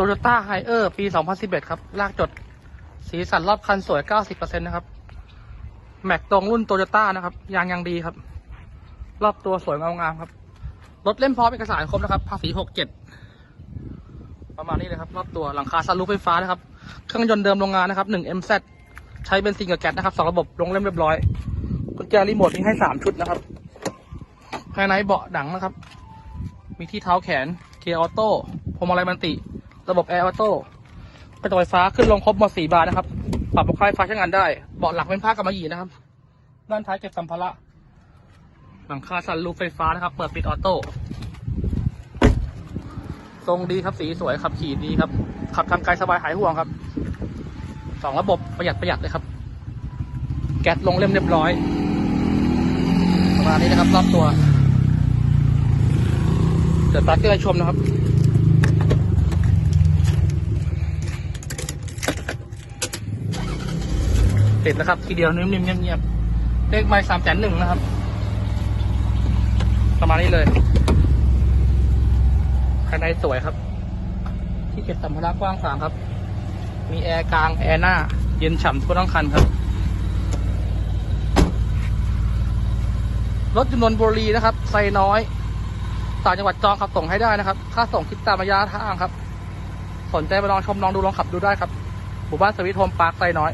โตโยต้าไฮเออร์ปี 2011 ครับ ลากจด สีสันรอบคันสวย 90%นะครับ แม็กตรงรุ่นโตโยต้านะครับ ยางยังดีครับ รอบตัวสวยงามๆครับ รถเล่มพร้อมเอกสารครบนะครับ ภาษี 67 ประมาณนี้เลยครับ รอบตัว หลังคาซันรูฟไฟฟ้านะครับ เครื่องยนต์เดิมโรงงานนะครับ 1 MZ ใช้เบนซินกับแก๊สนะครับสองระบบ ลงเล่มเรียบร้อย กุญแจรีโมทมีให้ 3 ชุดนะครับ ภายในเบาะหนังนะครับ มีที่เท้าแขน เกียร์ออโต้พวงมาลัยมันติ ระบบแอร์ออโต้กระจกไฟฟ้าขึ้นลงครบหมดสี่บานนะครับ ปรับปลั๊กไฟใช้งานได้ เบาะหลังเป็นผ้ากำมะหยี่นะครับ ด้านท้ายเก็บสัมภาระ หลังคาสันลูปไฟฟ้านะครับ เปิดปิดออโต้ ทรงดีครับ สีสวยขับขี่ดีครับ ขับทางไกลสบายหายห่วงครับ สองระบบประหยัดประหยัดเลยครับ แก๊สลงเล่มเรียบร้อยประมาณนี้นะครับ รอบตัว เดี๋ยวตัดเกลือชมนะครับ ติดแล้วครับ ทีเดียวนิ่มๆเงียบๆเลขไม้สามแสนหนึ่งนะครับ ประมาณนี้เลยภายในสวยครับ ที่เก็บสัมภาระกว้างขวางครับ มีแอร์กลางแอร์หน้า เย็นฉ่ำทั่วทั้งคันครับ รถจำนวนบุรีนะครับ ไซน้อย ต่างจังหวัดจองขับส่งให้ได้นะครับ ค่าส่งคิดตามระยะทางครับ สนใจไปลองชมลองดูลองขับดูได้ครับหมู่บ้านสวิตโฮมปาร์คไซน้อย